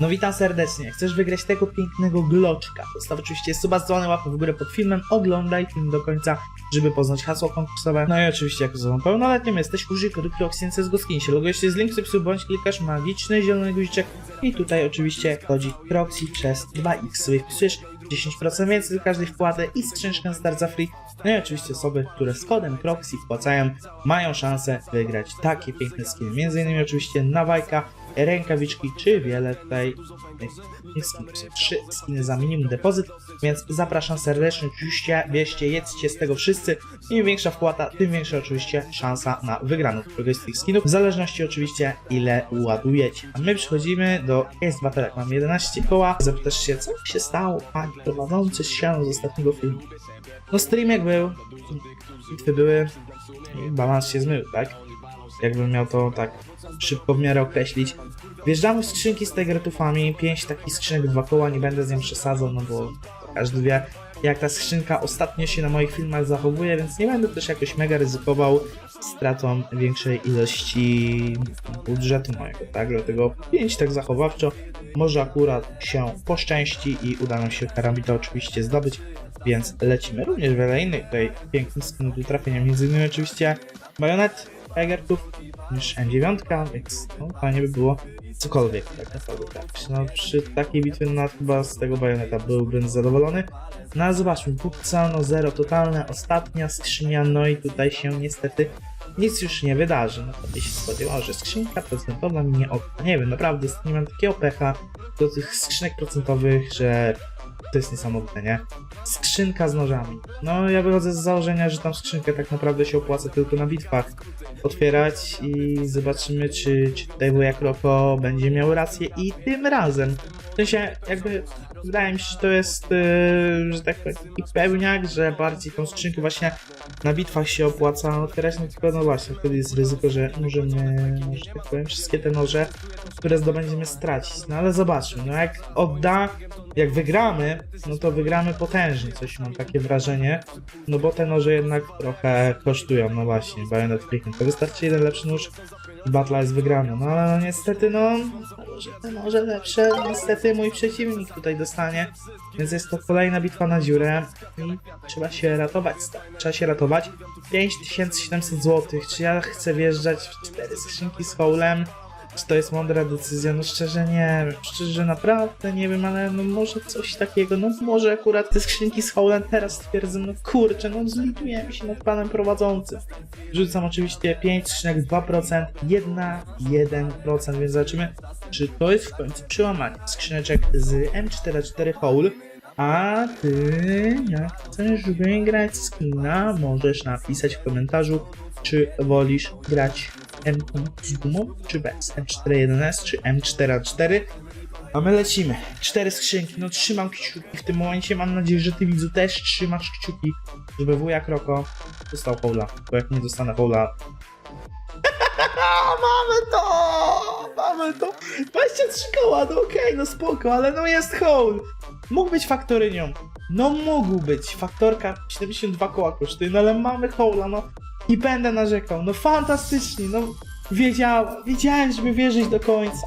No witam serdecznie. Chcesz wygrać tego pięknego gloczka? Zostaw oczywiście suba z dzwonem, łapę w górę pod filmem, oglądaj film do końca, żeby poznać hasło konkursowe. No i oczywiście jak osobą pełnoletnią jesteś, użyj kodu Proxince z Skin się logujesz się z linku z opisu, bądź klikasz magiczny zielony guziczek i tutaj oczywiście kodzik Proxy przez 2x sobie wpisujesz 10% więcej do każdej wpłaty i skrzynkę start za free. No i oczywiście osoby, które z kodem Proxy wpłacają, mają szansę wygrać takie piękne skiny. Między innymi oczywiście nawajka, rękawiczki, czy wiele tutaj trzy skiny za minimum depozyt, więc zapraszam serdecznie. Oczywiście bierzcie, jedzcie z tego wszyscy. Im większa wpłata, tym większa oczywiście szansa na wygraną któregoś z tych skinów. W zależności oczywiście ile ładujecie. A my przechodzimy do Case Battle. Mam 11 koła. Zapytasz się, co się stało, pani prowadzący ścianą z ostatniego filmu. No streamek był, bitwy były balans się zmył, tak? Jakbym miał to tak szybko w miarę określić. Wjeżdżamy w skrzynki z tegretufami, 5 takich skrzynek, dwa koła, nie będę z nią przesadzał, no bo każdy wie jak ta skrzynka ostatnio się na moich filmach zachowuje, więc nie będę też jakoś mega ryzykował stratą większej ilości budżetu mojego, tak? Dlatego 5 tak zachowawczo, może akurat się poszczęści i uda nam się karambita oczywiście zdobyć, więc lecimy. Również wiele innych tutaj pięknych do trafienia, między innymi oczywiście bajonet, Tigertów, niż M9, więc no, fajnie by było cokolwiek tak naprawdę trafić. No przy takiej bitwie nawet chyba z tego bajoneta byłbym zadowolony. No ale zobaczmy, kupca, no zero totalne, ostatnia skrzynia, no i tutaj się niestety nic już nie wydarzy. No to się spodziewało, że skrzynka procentowa mi nie opcha. Nie wiem, naprawdę nie mam takiego pecha do tych skrzynek procentowych, że to jest niesamowite, nie? Skrzynka z nożami. No ja wychodzę z założenia, że tam skrzynkę tak naprawdę się opłaca tylko na bitwach otwierać i zobaczymy, czy, czy tutaj wujek Roko będzie miał rację i tym razem. W sensie, jakby wydaje mi się, że to jest, yy, że tak powiem, taki pewniak, że bardziej tą skrzynkę właśnie na bitwach się opłaca otwierać, no tylko no właśnie, wtedy jest ryzyko, że możemy, że tak powiem, wszystkie te noże, które zdobędziemy stracić. No ale zobaczmy, no jak odda, jak wygramy, no to wygramy potężnie, coś mam takie wrażenie, no bo te noże jednak trochę kosztują, no właśnie, Bayonet Flicken, to wystarczy jeden lepszy nóż i battle jest wygrana, no ale no niestety no, może te noże lepsze, niestety mój przeciwnik tutaj dostanie, więc jest to kolejna bitwa na dziurę i trzeba się ratować, trzeba się ratować. 5700 zł, czy ja chcę wjeżdżać w cztery skrzynki z Howlem? Czy to jest mądra decyzja? No szczerze nie wiem, szczerze naprawdę nie wiem, ale no może coś takiego, no może akurat te skrzynki z Howlem teraz stwierdzę, no kurczę, no zlitujemy się nad panem prowadzącym. Rzucam oczywiście 5 skrzynek 2%, 1, 1%, więc zobaczymy, czy to jest w końcu przełamanie skrzyneczek z M44 Howl. A ty, jak chcesz wygrać skina, możesz napisać w komentarzu, czy wolisz grać M z gumą, czy bez M41S, czy M44. A my lecimy. Cztery skrzynki. No trzymam kciuki w tym momencie. Mam nadzieję, że ty widzu też trzymasz kciuki, żeby wujak Roko dostał Paula. Bo jak nie dostanę Paula... mamy to! Mamy to! 23 koła, no okej, no spoko, ale no jest Howl. Mógł być faktorynią. No mógł być. Faktorka 72 koła kosztuje, no ale mamy Howla, no. I będę narzekał. No fantastycznie, no. Wiedziałem, wiedziałem, żeby wierzyć do końca.